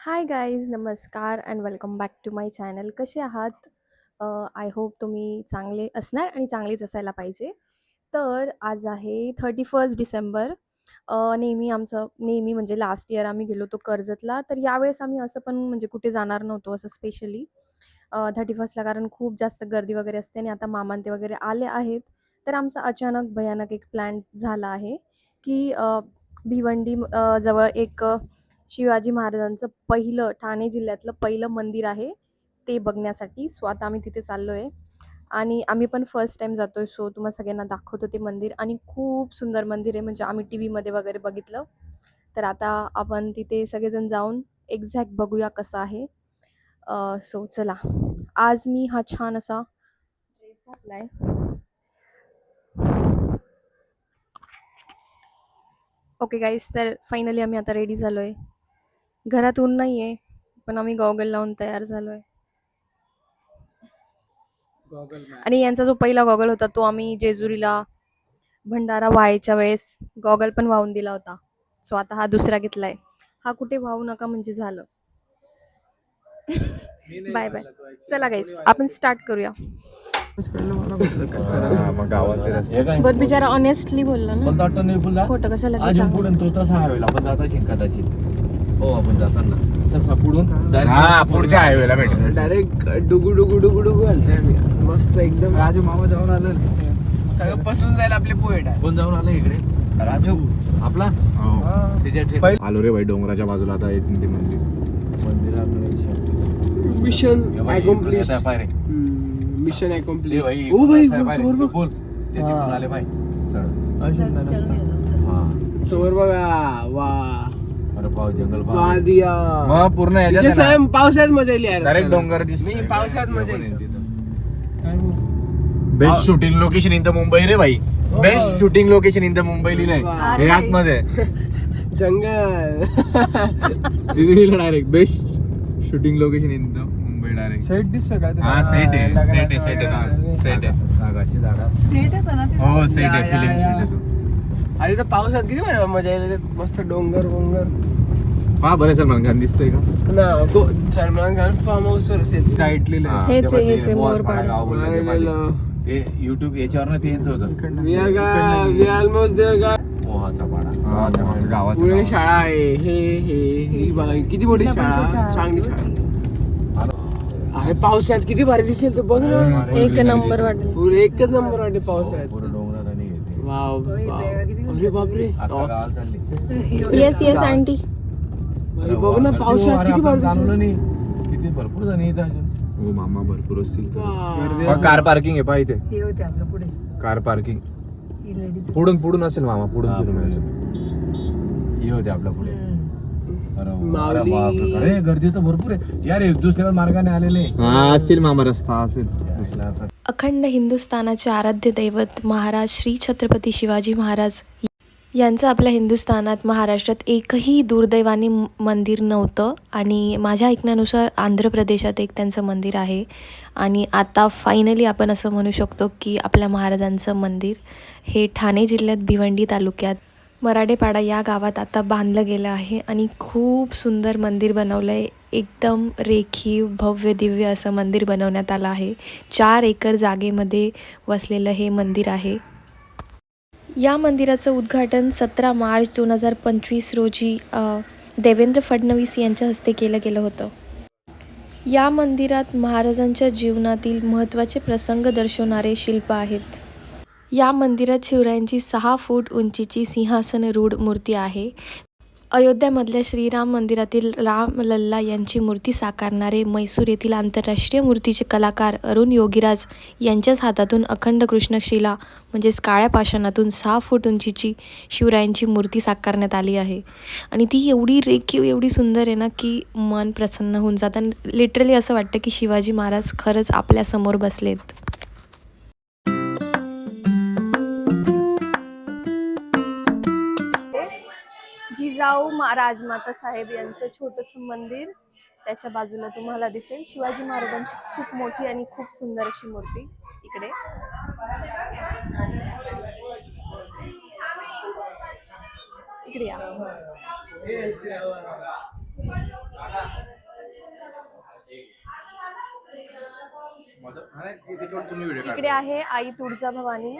हाय guys नमस्कार and welcome back to my channel कसे आहात? आय होप तुम्ही चांगले असणार आणि चांगलेच असायला पाहिजे. तर आज आहे थर्टी फर्स्ट डिसेंबर नेहमी आमचं नेहमी म्हणजे लास्ट इयर आम्ही गेलो होतो कर्जतला. तर यावेळेस आम्ही असं पण म्हणजे कुठे जाणार नव्हतो असं स्पेशली थर्टी फर्स्टला कारण खूप जास्त गर्दी वगैरे असते आणि आता मामांते वगैरे आले आहेत. तर आमचा अचानक भयानक एक प्लॅन झाला आहे की भिवंडी जवळ एक शिवाजी महाराजांचं पहिलं ठाणे जिल्ह्यातलं पहिलं मंदिर आहे. ते बघण्यासाठी सो आता आम्ही तिथे चाललो आहे आणि आम्ही पण फर्स्ट टाईम आहे सो तुम्हाला सगळ्यांना दाखवतो ते मंदिर. आणि खूप सुंदर मंदिर आहे म्हणजे आम्ही टी व्हीमध्ये वगैरे बघितलं. तर आता आपण तिथे सगळेजण जाऊन एक्झॅक्ट बघूया कसं आहे. सो चला. आज मी हा छान असा ड्रेस घातलाय. ओके गाईस तर फायनली आम्ही आता रेडी झालो आहे घरात ऊन नाही आहे पण आम्ही गॉगल लावून तयार झालो आहे आणि यांचा जो पहिला गॉगल होता तो आम्ही जेजुरीला भंडारा व्हायच्या वेळेस गॉगल पण वाहून दिला होता. सो आता हा दुसरा घेतलाय. हा कुठे वाहू नका म्हणजे झालं. Bye bye. चला गाईस आपण स्टार्ट करूया. हा, मग रस्ते. बरं बिचारा ऑनेस्टली बोलला ना. वाटतं नाही खोटं कशाला ते अजून सांगू? पुढून तो तसा हायवेला आपण जाता कदाचित हो आपण जाताना. तसा पुढून हा पुढच्या हायवेला भेटेल. डायरेक्ट डुगू डुगू डुगू डुगू घालतोय आम्ही. मस्त एकदम. राजू मामा जाऊन आलं. सगळं पसरून जाईल आपले पोएट कोण जाऊन आलं इकडे? राजू. आपला? हो. त्याच्या आलो रे भाई डोंगराच्या बाजूला आता येतील ते मंदिर. मंदिराकडे. Mission accomplish. मिशन हे अकॉम्प्लिश बाई, ओ भाई बोल. ते तिकडून. आले. हा. समोर बघा. वा. पाव जंगल पाव. वादिया. मग पूर्ण तिथे याच्यात आहे साहेब पावसाळ्यात मजा येईल यार डायरेक्ट. डोंगर दिसतो मी पावसाळ्यात मजा येईल काय बोल? Best shooting location in the Mumbai रे भाई. Best shooting location in the Mumbai लिहिलंय. हे आतमध्ये. जंगल. Direct best shooting location in the Mumbai direct set दिसतोय का हा सेट आहे. सेट आहे सेट आहे. सेट आहे. सागाची झाडा. हो सेट आहे. या, फिल्म या. शूट आहे तो. आणि तर पावसात किती बरं मजा येईल ते मस्त डोंगर वोंगर. हा बरं सलमान खान दिसतोय का? ना तो सलमान खान फार्म हाऊस वर असेल. राईट लिहिलं हा. हेच आहे, तेव्हा हेच ते आहे, मोरपाडा. युट्यूब याच्यावर ना ते यांचं होतं. वी आर का वी आर ऑलमोस्ट देअर का मोहाचा पाडा. हा, गावाचा पाडा. गावाचं पुढे नाव. शाळा आहे. हे हे हे. बघा किती मोठी शाळा? चांगली शाळा. अरे पावसाळ्यात किती भारी दिसेल तो. बघ ना. एक नंबर वाटलं. पुढे एकच नंबर वाटते पावसाळ्यात हे. अरे बापरे. Yes yes aunty. भाई बघ ना पावसाळ्यात किती नाही. किती भरपूर जण येत अजून. हो मामा भरपूर असतील. कार पार्किंग आहे पाहिजे हे होते आपलं पुढे. कार पार्किंग ही पुढून पुढून असेल मामा पुढून हा, पुढून पुढे. यायचं. हे होते आपल्या पुढे. अरे गर्दी तर भरपूर आहे. यार हे दुसऱ्या मार्गाने आलेले. असेल मामा रस्ता असेल. दुसऱ्या अखंड हिंदुस्थानाचे आराध्य दैवत महाराज श्री छत्रपती शिवाजी महाराज यांचं आपल्या हिंदुस्थानात महाराष्ट्रात एकही दुर्दैवाने मंदिर नव्हतं. आणि माझ्या ऐकण्यानुसार आंध्र प्रदेशात एक त्यांचं मंदिर आहे. आणि आता फायनली आपण असं म्हणू शकतो की आपल्या महाराजांचं मंदिर हे ठाणे जिल्ह्यात भिवंडी तालुक्यात मराडेपाडा या गावात आता बांधलं गेलं आहे आणि खूप सुंदर मंदिर बनवलं आहे एकदम रेखीव भव्य दिव्य असं मंदिर बनवण्यात आलं आहे. चार एकर जागेमध्ये वसलेलं हे मंदिर आहे. या मंदिराचं उद्घाटन सतरा मार्च दोन हजार पंचवीस रोजी देवेंद्र फडणवीस यांच्या हस्ते केलं गेलं होतं. या मंदिरात महाराजांच्या जीवनातील महत्त्वाचे प्रसंग दर्शवणारे शिल्प आहेत. या मंदिरात शिवरायांची सहा फूट उंचीची सिंहासन रूढ मूर्ती आहे. अयोध्यामधल्या श्रीराम मंदिरातील राम लल्ला यांची मूर्ती साकारणारे मैसूर येथील आंतरराष्ट्रीय मूर्तीचे कलाकार अरुण योगीराज यांच्याच हातातून अखंड कृष्णशिला म्हणजेच काळ्या पाषाणातून सहा फूट उंचीची शिवरायांची मूर्ती साकारण्यात आली आहे. आणि ती एवढी रेखीव एवढी सुंदर आहे ना की मन प्रसन्न होऊन जातं. आणि लिटरली असं वाटतं की शिवाजी महाराज खरंच आपल्यासमोर बसलेत. जिजाऊ राजमाता साहेब यांचं छोटस मंदिर. त्याच्या बाजूला तुम्हाला दिसेल. शिवाजी महाराजांची खूप मोठी आणि खूप सुंदर अशी मूर्ती इकडे. इकडे या. इकडे आहे आई तुळजा भवानी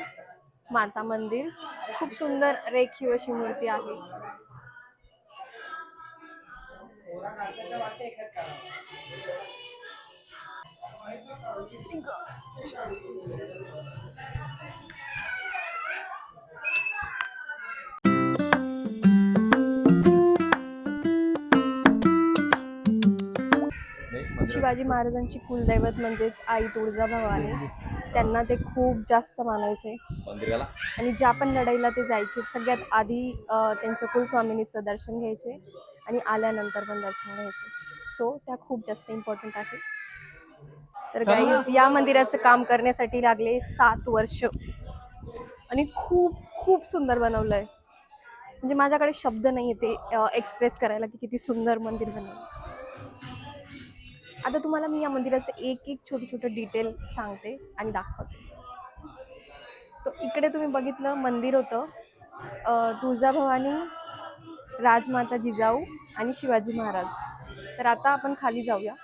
माता मंदिर. खूप सुंदर रेखीव अशी मूर्ती आहे. शिवाजी महाराजांची कुलदैवत म्हणजेच आई तुळजाभवानी. त्यांना ते खूप जास्त मानायचे. आणि ज्या पण लढाईला ते जायचे सगळ्यात आधी त्यांच्या कुलस्वामिनीचं दर्शन घ्यायचे. आणि आल्यानंतर पण दर्शन घ्यायचे. सो त्या खूप जास्त इम्पॉर्टंट आहे. तर गाईज या मंदिराचं काम करण्यासाठी लागले सात वर्ष. आणि खूप खूप सुंदर बनवलंय. म्हणजे माझ्याकडे शब्द नाही ते एक्सप्रेस करायला की किती सुंदर मंदिर बनवलं. आता तुम्हाला मी या मंदिराचं एक एक छोटे छोटे डिटेल सांगते आणि दाखवते. तो इकडे तुम्ही बघितलं मंदिर होतं. तुळजाभवानी राजमाता जिजाऊ आणि शिवाजी महाराज. तर आता आपण खाली जाऊया.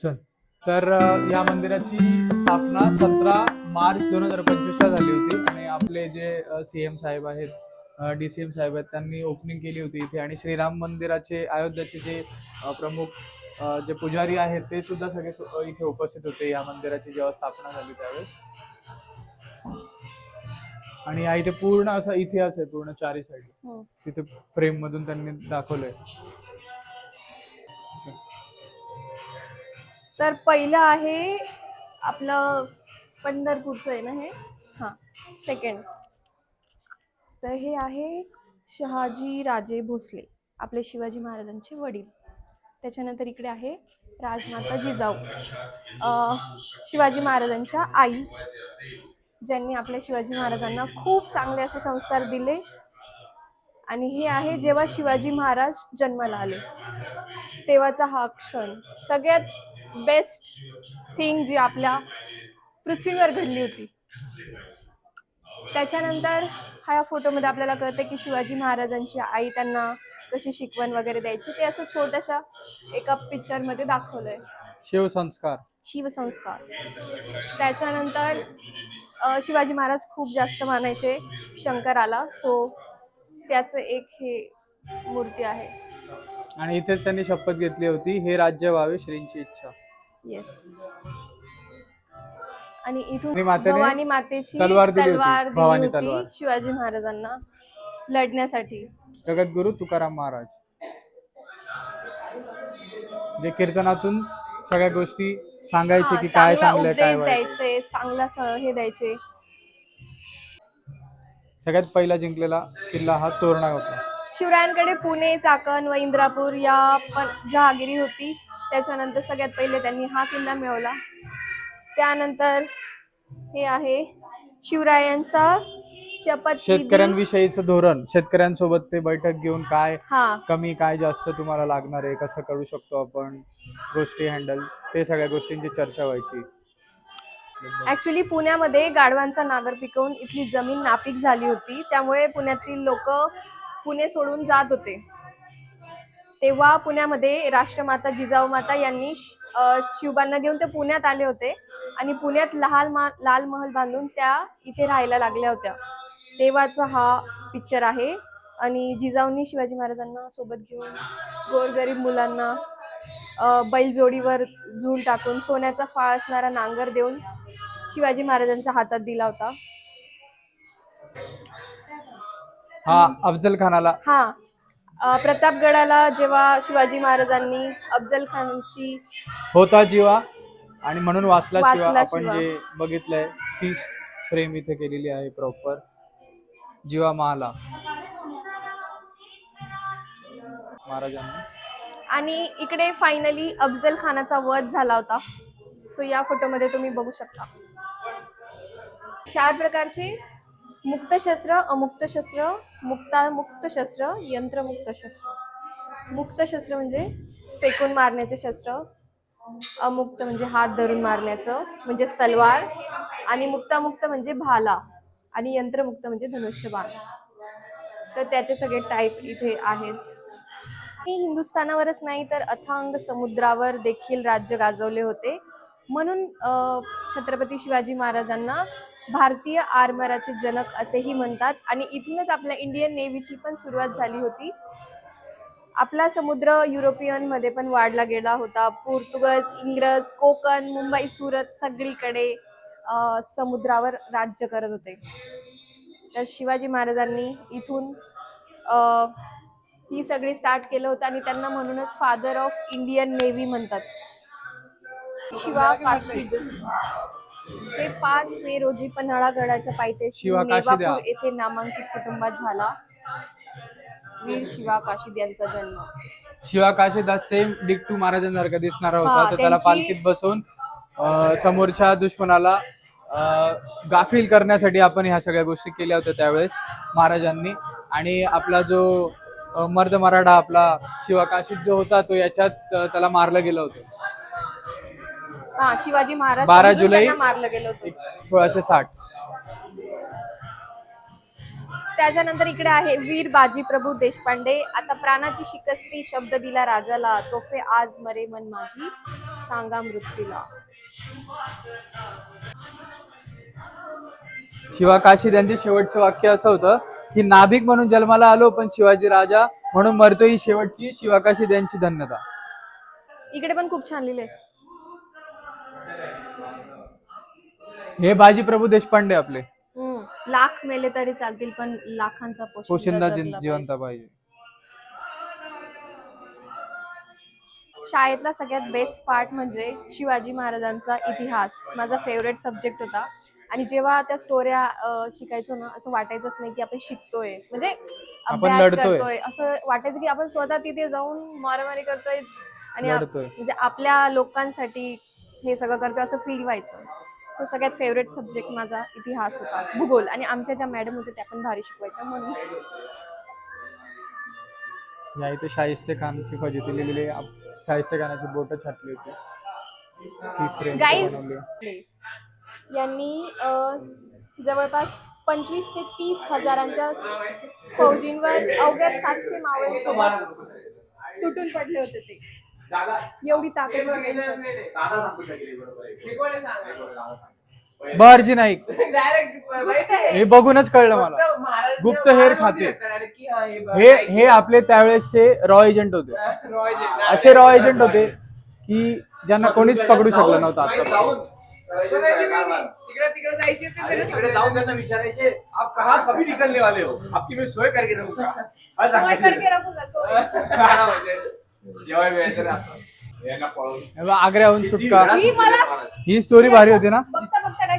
चल. तर या मंदिराची स्थापना सतरा मार्च दोन हजार पंचवीसला झाली होती. आणि आपले जे सी एम साहेब आहेत डी सी एम साहेब आहेत त्यांनी ओपनिंग केली होती इथे. आणि श्रीराम मंदिराचे अयोध्याचे जे प्रमुख जे पुजारी आहेत ते सुद्धा सगळे इथे उपस्थित होते या मंदिराची जेव्हा स्थापना झाली त्यावेळेस. आणि इथे पूर्ण असा इतिहास आहे पूर्ण चारी साईड हम्म. तिथे फ्रेम मधून त्यांनी दाखवलंय. तर पहिलं आहे आपलं पंढरपूरचं आहे ना हे? हां सेकंड तर हे आहे शहाजी राजे भोसले आपले शिवाजी महाराजांचे वडील. त्याच्यानंतर इकडे आहे राजमाता जिजाऊ. अं, शिवाजी महाराजांच्या आई. ज्यांनी आपल्या शिवाजी महाराजांना खूप चांगले असे संस्कार दिले. आणि हे आहे जेव्हा शिवाजी महाराज जन्माला आले. तेव्हाचा हा क्षण. सगळ्यात बेस्ट थिंग जी आपल्या पृथ्वीवर घडली होती. त्याच्यानंतर हा या फोटोमध्ये आपल्याला कळतं की शिवाजी महाराजांची आई त्यांना कशी शिकवण वगैरे द्यायची ते असं छोट्याशा एका पिक्चरमध्ये दाखवलंय. शिवसंस्कार. शिवसंस्कार. त्याच्यानंतर शिवाजी महाराज खूप जास्त मानायचे शंकराला. सो त्याचं एक हे मूर्ती आहे. आणि इथेच त्यांनी शपथ घेतली होती हे राज्य व्हावे श्रींची इच्छा. येस आणि इथून मातेने भवानी मातेची तलवार दिली होती. तलवार दिली भवानी होती तलवार. शिवाजी महाराजांना लढण्यासाठी. जगद्गुरु तुकाराम महाराज. जे कीर्तनातून सगळ्या गोष्टी सांगायचे की काय चांगला काय वाईट? द्यायचे चांगला स- हे द्यायचे. सगळ्यात पहिला जिंकलेला किल्ला हा तोरणा होता. शिवरायांकडे पुणे चाकण व इंद्रापूर या पण जहागिरी होती. त्याच्यानंतर सगळ्यात पहिले त्यांनी हा किल्ला मिळवला. त्यानंतर हे आहे शिवरायांचा शपथ शेतकऱ्यांविषयीचं धोरण शेतकऱ्यांसोबत ते बैठक घेऊन काय हा. कमी काय जास्त तुम्हाला लागणार आहे कसं करू शकतो आपण गोष्टी हँडल ते सगळ्या गोष्टींची चर्चा व्हायची. ऍक्च्युली पुण्यामध्ये गाढवांचा नागर पिकवून इथली जमीन नापीक झाली होती. त्यामुळे पुण्यातील लोक पुणे सोडून जात होते. तेव्हा पुण्यामध्ये राष्ट्रमाता जिजाऊ माता यांनी श- अं, शिवबांना घेऊन ते पुण्यात आले होते. आणि पुण्यात लाल मा लाल महल बांधून त्या इथे राहायला लागल्या होत्या. तेव्हाचा हा पिक्चर आहे. आणि जिजाऊंनी शिवाजी महाराजांना सोबत घेऊन गोरगरीब मुलांना बैलजोडीवर झूल टाकून सोन्याचा फाळ असणारा नांगर देऊन शिवाजी महाराजांच्या हातात दिला होता. हा अफजल खानाला. हा. अं, प्रतापगडाला जेव्हा शिवाजी महाराजांनी अफजल खानची होता जीवा आणि म्हणून वाचला शिवा वाचला आपण शिवा. जे बघितलंय तीस फ्रेम इथे केलेली आहे प्रॉपर जीवा महाला आणि इकडे फायनली अफजल खानाचा वध झाला होता. सो या फोटोमध्ये तुम्ही बघू शकता. चार प्रकारचे मुक्त शस्त्र अमुक्त शस्त्र मुक्तामुक्त शस्त्र यंत्रमुक्त शस्त्र. मुक्त शस्त्र म्हणजे फेकून मारण्याचे शस्त्र अमुक्त म्हणजे हात धरून मारण्याचं म्हणजे तलवार आणि मुक्तामुक्त म्हणजे भाला. आणि यंत्रमुक्त म्हणजे धनुष्यबाण. तर त्याचे सगळे टाईप इथे आहेत. हिंदुस्थानावरच नाही तर अथांग समुद्रावर देखील राज्य गाजवले होते. म्हणून छत्रपती शिवाजी महाराजांना भारतीय आरमाराचे जनक असेही म्हणतात. आणि इथूनच आपल्या इंडियन नेव्हीची पण सुरुवात झाली होती. आपला समुद्र युरोपियनमध्ये पण वाढला गेला होता. पोर्तुगज इंग्रज कोकण मुंबई सुरत सगळीकडे समुद्रावर राज्य करत होते. तर शिवाजी महाराजांनी इथून अ, ही सगळी स्टार्ट केलं होतं आणि त्यांना म्हणूनच फादर ऑफ इंडियन नेव्ही म्हणतात. शिवा काशीद हे पाच मे रोजी पन्हाळा गडाच्या पायथ्याशी शिवा काशीद नेवापूर हा. येथे नामांकित कुटुंबात झाला. वीर शिवा काशीद यांचा जन्म. शिवा काशीदास सेम डिक्टू महाराजांसारखा दिसणारा होता. हा, तर त्याला त्यांची- पालखीत बसवून अं, समोरच्या दुश्मनाला गाफील करण्यासाठी आपण ह्या सगळ्या गोष्टी केल्या होत्या त्यावेळेस महाराजांनी. आणि आपला जो मर्द मराठा आपला शिवा काशीद जो होता तो याच्यात त्याला मारलं गेलं होतं. हा शिवाजी महाराज बारा समजून जुलै त्यांना मारलं गेलं होतं. सोळाशे साठ. त्याच्यानंतर इकडे आहे वीर बाजी प्रभू देशपांडे. आता प्राणाची शिकस्ती शब्द दिला राजाला. तोफे आज मरे मन माझी. सांगा मृत्यूला. शिवा काशीद यांचे शेवटचं वाक्य असं होतं की नाभिक म्हणून जन्माला आलो पण शिवाजी राजा म्हणून मरतो ही शेवटची शिवा काशीद यांची धन्यता. इकडे पण खूप छान लिहिले हे बाजी प्रभू देशपांडे आपले. लाख मेले तरी चालतील पण लाखांचा पोशिंदा जिवंत पाहिजे. शाळेतला सगळ्यात बेस्ट पार्ट म्हणजे शिवाजी महाराजांचा इतिहास. माझा फेवरेट सब्जेक्ट होता. आणि जेव्हा त्या स्टोऱ्या शिकायचो ना असं वाटायचंच नाही की आपण शिकतोय. म्हणजे अभ्यास. करतोय. असं वाटायचं की आपण स्वतः तिथे जाऊन मारामारी करतोय. आणि. म्हणजे आपल्या लोकांसाठी हे सगळं करतोय असं फील व्हायचं. सो सगळ्यात फेवरेट सब्जेक्ट माझा इतिहास होता. भूगोल. आणि आमच्या ज्या मॅडम होत्या त्या पण भारी शिकवायच्या म्हणून. या इथे शाहिस्ते खानची फजिती लिहिलेली शाहिस्ते खानाची बोट छाटली होती. ती फ्रेम यांनी अ, जवळपास पंचवीस ते तीस हजारांच्या फौजींवर अवघ्या सातशे मावळ्यांसोबत तुटून पडले होते ते. एवढी ताकद होती. त्यांच्यात. बहरजी नाईक. डायरेक्ट हे बघूनच कळलं मला. गुप्त हेर खाते. हे हे आपले त्यावेळेसचे रॉ एजंट होते. असे रॉ एजंट होते की ज्यांना कोणीच पकडू शकलं नव्हतं आता तिकडे तिकडे जायचे ते अरे त्याला तिकडे जाऊन त्यांना विचारायचे आप कहा कभी निकलने वाले हो? आपकी मी सोय करके राहू का असं सोय सांगायचे. करके रखू का, सोय. जेव्हा वेळ तर असं. आग्र्याहून सुटका. ही मला ही स्टोरी भारी होती ना? बघता बघता हा.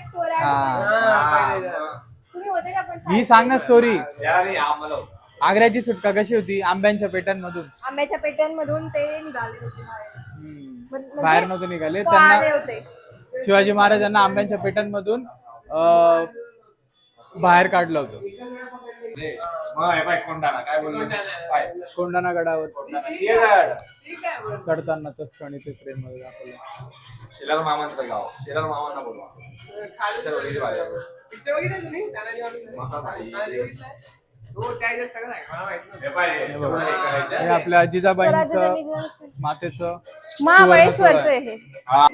आठवते. हा, तुम्ही होते का पण ही शाळेत? सांग ना स्टोरी. आग्र्याची सुटका कशी होती? आंब्यांच्या पेट्यांमधून. आंब्याच्या पेट्यांमधून ते निघाले होते बाहेर. म्हण- म्हणजे बाहेर नव्हते निघाले. पळाले त्यांना होते. शिवाजी महाराजांना आंब्यांच्या पेट्यांमधून अं, बाहेर काढलं होतं. कोंडाणा काय बोललो? पाय. कोंडाणा गडावर. चढताना तर क्षणी ते फ्रेममध्ये दाखवलं. शिलाल मामांचं गाव. शिलाल मामांना बोलवा? हो. हे हे हे हे. हे आपल्या जिजाबाईंचं स्वराज्य मातेचं महाबळेश्वरचं हे. हा.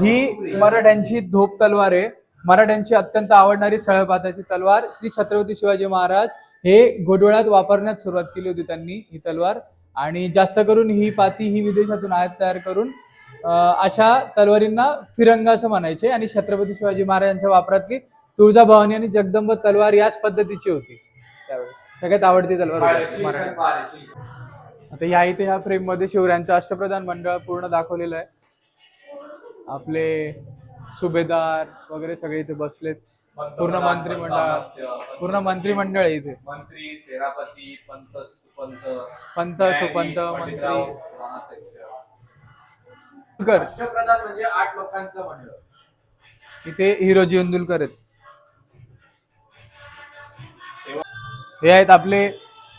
ही मराठ्यांची धोप तलवार आहे. मराठ्यांची अत्यंत आवडणारी सळपाताची तलवार श्री छत्रपती शिवाजी महाराज हे घोडवळ्यात वापरण्यास सुरुवात केली होती त्यांनी ही तलवार. आणि जास्त करून ही पाती ही विदेशातून आयात तयार करून अशा तलवारींना फिरंगा असं म्हणायचे. आणि छत्रपती शिवाजी महाराजांच्या वापरातली तुळजाभवानी आणि जगदंब तलवार याच पद्धतीची होती. त्यावेळेस सगळ्यात आवडती तलवार. आता या इथे ह्या फ्रेममध्ये शिवरायांचं अष्टप्रधान मंडळ पूर्ण दाखवलेलं आहे. आपले सुभेदार वगैरे सगळे इथे बसलेत. पूर्ण मंत्रिमंडळ पूर्ण मंत्रिमंडळ आहे इथे. मंत्री सेनापती पंत सुपंत पंत सुपंत मंत्री. म्हणजे आठ लोकांचं मंडळ. इथे हिरोजी इंदुलकर आहेत. हे आहेत आपले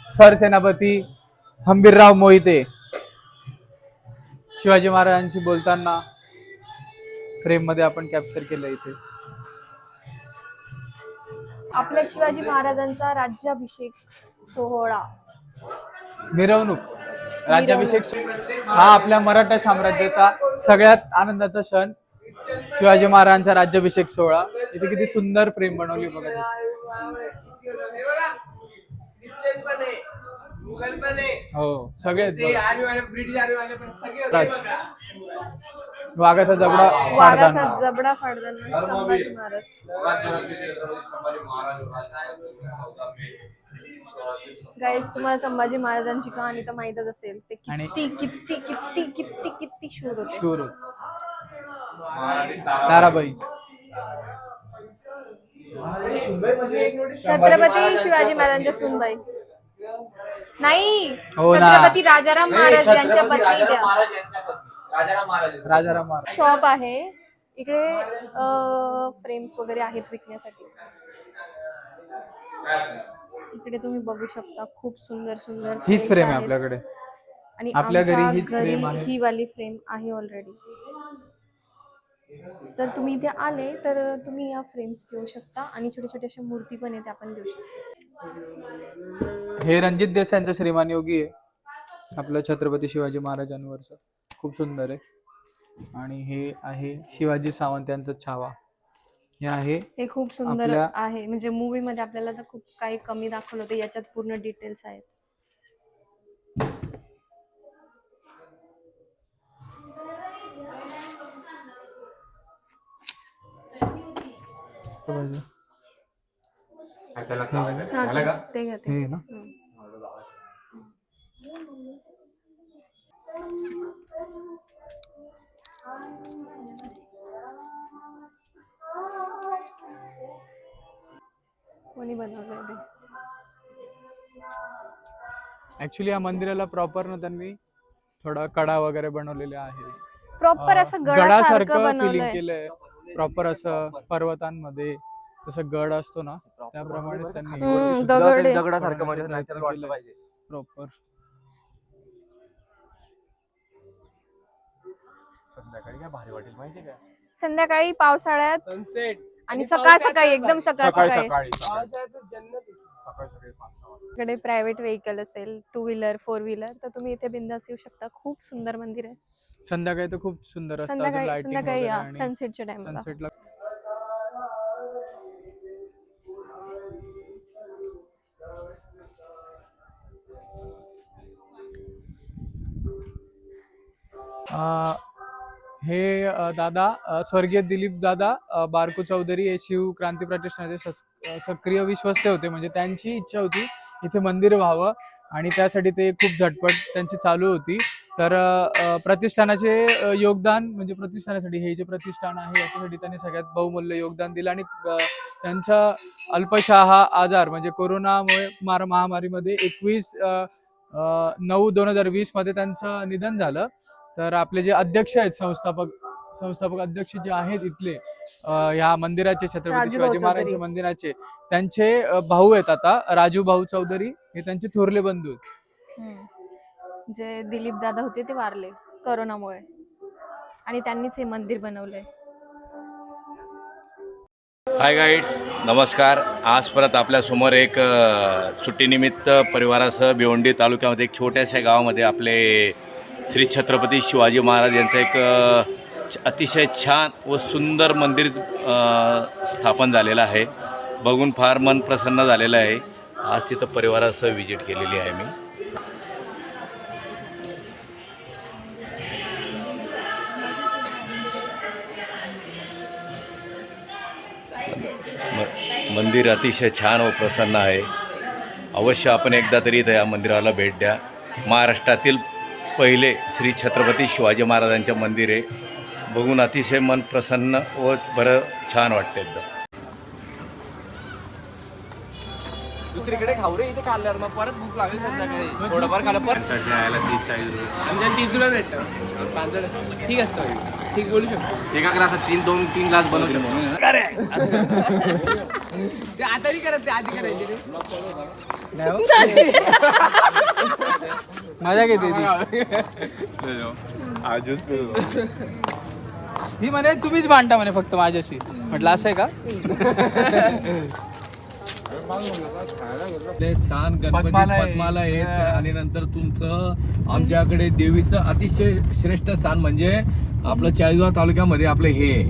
सरसेनापती हंबीरराव मोहिते. शिवाजी महाराजांशी बोलताना फ्रेममध्ये आपण कॅप्चर केलं इथे. आपल्या शिवाजी महाराजांचा राज्याभिषेक सोहळा. मिरवणूक. राज्याभिषेक हा आपल्या मराठा साम्राज्याचा सगळ्यात आनंदाचा क्षण. शिवाजी महाराजांचा राज्याभिषेक सोहळा. इथे किती सुंदर फ्रेम बनवली बघा त्याची. हो सगळे आहेत बघा. राज. वाघाचा जबडा वाघाचा. जबडा फाडताना संभाजी महाराज. गाईस तुम्हाला संभाजी महाराजांची कहाणी तर माहीतच असेल. ते आणि- किती किती किती किती किती शूर होते. शूर होत. ताराबाई. छत्रपती शिवाजी महाराजांच्या सुनबाई. नाही हो ना. छत्रपती राजाराम महाराज यांच्या पत्नी द्या. राजाराम महाराज शॉप आहे. इकडे फ्रेम्स वगैरे आहेत विकण्यासाठी. इकडे तुम्ही बघू शकता खूप सुंदर सुंदर हीच फ्रेम आहे. आपल्याकडे. आणि आपल्या घरी हीच frame आहे. ही वाली फ्रेम आहे ऑलरेडी जर तुम्ही इथे आले तर तुम्ही या फ्रेम्स घेऊ शकता आणि छोटे छोटे अशा मूर्ती पण आहेत त्या आपण घेऊ शकता. हे रणजित देसाईंचं श्रीमान योगी आहे. आपलं छत्रपती शिवाजी महाराजांवरचं. खूप सुंदर आहे. आणि हे आहे शिवाजी सावंत यांचा छावा. हे आहे हे खूप सुंदर आपल्या- आहे. म्हणजे मूवी मध्ये आपल्याला तर खूप काही कमी दाखवलं होतं. याच्यात पूर्ण डिटेल्स आहेत. हा, ते घ्या ते हे ना? हम्म. कोणी बनवलंय ते? ऍक्च्युली या मंदिराला प्रॉपर ना त्यांनी थोडा कडा वगैरे बनवलेले आहे. प्रॉपर असं गडासारखं फिलिंग बनवलंय. केलंय. प्रॉपर असं पर्वतांमध्ये जसं गड असतो ना त्याप्रमाणे त्यांनी. दगडासारखं म्हणजे नॅचरल वाटलं. पाहिजे प्रॉपर संध्याकाळी काय भारी वाटेल माहिती का? संध्याकाळी पावसाळ्यात सनसेट आणि सकाळ सकाळी एकदम सकाळ सकाळी इकडे प्रायव्हेट व्हेकल असेल टू व्हीलर फोर व्हीलर तर तुम्ही इथे बिंदास येऊ शकता. खूप सुंदर मंदिर आहे. संध्याकाळी तर खूप सुंदर असतं अजून संध्याकाळी संध्याकाळी या आणि सनसेटच्या टाइमला सनसेटला अं, हे दादा स्वर्गीय दिलीप दादा बारकू चौधरी हे शिव क्रांती प्रतिष्ठानाचे सक्रिय विश्वस्त होते. म्हणजे त्यांची इच्छा होती इथे मंदिर व्हावं आणि त्यासाठी ते खूप झटपट त्यांची चालू होती. तर प्रतिष्ठानाचे योगदान म्हणजे प्रतिष्ठानासाठी हे जे प्रतिष्ठान आहे याच्यासाठी त्यांनी सगळ्यात बहुमूल्य योगदान दिलं आणि त्यांचा अल्पशा हा आजार म्हणजे कोरोनामुळे मार महामारीमध्ये एकवीस नऊ दोन हजार वीसमध्ये त्यांचं निधन झालं. तर आपले जे अध्यक्ष आहेत संस्थापक संस्थापक अध्यक्ष जे आहेत इथले ह्या मंदिराचे छत्रपती शिवाजी महाराजांच्या चौधरी. मंदिराचे त्यांचे भाऊ आहेत आता राजू भाऊ चौधरी हे त्यांचे थोरले बंधू. जे दिलीप दादा होते ते वारले करोनामुळे आणि त्यांनीच हे मंदिर बनवलंय हाय गाईड्स नमस्कार आज परत आपल्यासमोर एक सुट्टीनिमित्त परिवारासह भिवंडी तालुक्यामध्ये एक छोट्याशा गावामध्ये आपले श्री छत्रपती शिवाजी महाराज यांचं एक अतिशय छान व सुंदर मंदिर स्थापन झालेलं आहे. बघून फार मन प्रसन्न झालेलं आहे. आज तिथं परिवारासह व्हिजिट केलेली आहे मी. म- मंदिर अतिशय छान व प्रसन्न आहे. अवश्य आपण एकदा तरी त्या या मंदिराला भेट द्या. महाराष्ट्रातील पहिले श्री छत्रपती शिवाजी महाराजांचे मंदिर. आहे बघून अतिशय मन प्रसन्न व बरं छान वाटतं एकदम. दुसरीकडे खाऊ रे इथे खाल्ल्यावर मग परत भूक लागेल संध्याकाळी. थोडंफार खाल्लं परत? म्हणजे ती तुला भेटतं. पाच ठीक असतं ठीक बोलू शकतो. एका ग्लासात तीन दोन तीन ग्लास बनवू शकतो. ते आता नाही करत ते आधी करायचे? मजा घेते ती. ही म्हणे तुम्हीच भांडता म्हणे फक्त माझ्याशी. म्हटलं असं आहे का? आपले स्थान गणपती पद्माला हा. आणि नंतर तुमचं आमच्याकडे देवीचं अतिशय श्रेष्ठ स्थान म्हणजे आपलं चाळीसगाव तालुक्यामध्ये आपलं हे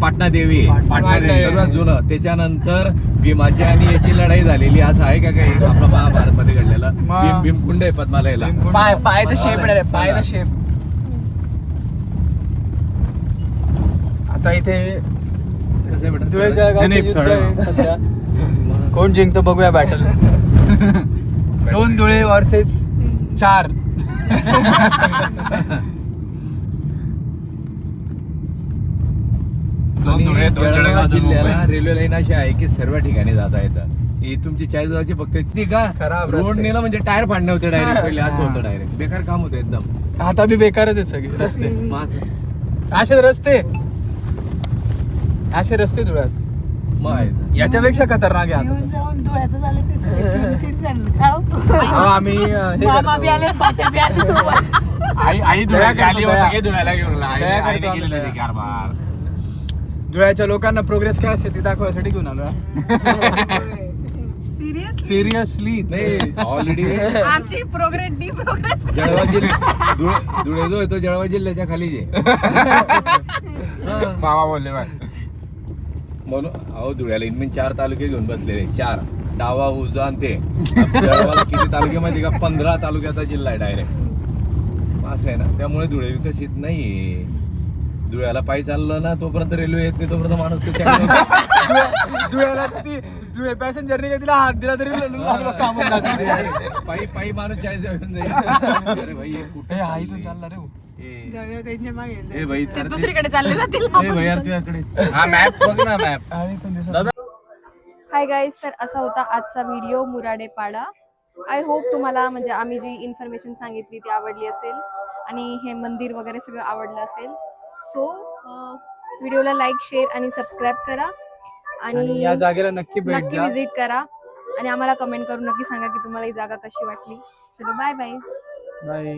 पाटणा देवी. पाटणा देवी. सर्वात जुनं. त्याच्यानंतर भीमाची आणि याची लढाई झालेली असं आहे का काही? आपलं महाभारत मध्ये घडलेलं भीमकुंड आहे पद्मालयला. भीमकुंड. पाय पायचा शेप पायचा शेप आता इथे. कोण जिंकतं बघूया बॅटल दोन धुळे वर्सेस चार. आणि जळगाव जिल्ह्याला रेल्वे लाईन अशी आहे की सर्व ठिकाणी जाता येतं. ही तुमची चाळीसगावची फक्त इतकी का? खराब रोड. नेला म्हणजे टायर फाडणे होते डायरेक्ट पहिले असं होतं डायरेक्ट बेकार काम होतं एकदम. आता बी बेकारच आहेत सगळे रस्ते. असे रस्ते. असे रस्ते धुळ्यात. मग आहे. याच्यापेक्षा खतरनाक आहे आता. येऊन जाऊन धुळ्याचं झालं ते सगळं. तीन जण खाऊ हा, आम्ही अं, हे मामा बी करतो. आले पाचा बी आले सोबत. आई आई धुळ्याची दया आली करतो, मग दया. सगळे धुळ्याला घेऊन आला. आई- दया आईने करतो आम्ही, केलेलं दया. ते कारभार धुळ्याच्या लोकांना प्रोग्रेस काय असते ते दाखवायसाठी घेऊन आलो सिरियस सिरियसली नाही ऑलरेडी आमची प्रोग्रेस डी प्रोग्रेस जळगाव जिल्हा धुळे धुळे जो आहे तो जळगाव जिल्ह्याच्या खाली जे. मामा बोलले बाय म्हणून अहो धुळ्याला इनमीन चार तालुके घेऊन बसलेले. चार. डावा उजवा आणि ते. जळगाव किती तालुके माहिती का? पंधरा तालुक्याचा जिल्हा आहे डायरेक्ट असं आहे ना? त्यामुळे धुळे विकसित नाहीये. धुळ्याला पायी चाललं ना तोपर्यंत रेल्वे येत नाही तोपर्यंत माणूस धुळ्याला किती धुळे पॅसेंजरने का तिला हात दिला तरी. पायी पायी माणूस चाळीस जाऊन जाईल. अरे भाई हे कुठे हा इथून चालला रे हो. ए, ए भाई ते अरे ते- दुसरीकडे चालले जातील. ए भाई यार तुझ्याकडे. हा मॅप बघ ना मॅप हा, इथून दिसत. हाय गाईज तर असा होता आजचा व्हिडिओ मुराडेपाडा. आय होप तुम्हाला म्हणजे आम्ही जी इन्फॉर्मेशन सांगितली ती आवडली असेल. आणि हे मंदिर वगैरे सगळं आवडलं असेल. सो व्हिडिओला लाईक शेअर आणि सबस्क्राईब करा. आणि या जागेला नक्की भेट नक्की द्या. विजिट करा. आणि आम्हाला कमेंट करून नक्की सांगा की तुम्हाला ही जागा कशी वाटली. चलो बाय बाय बाय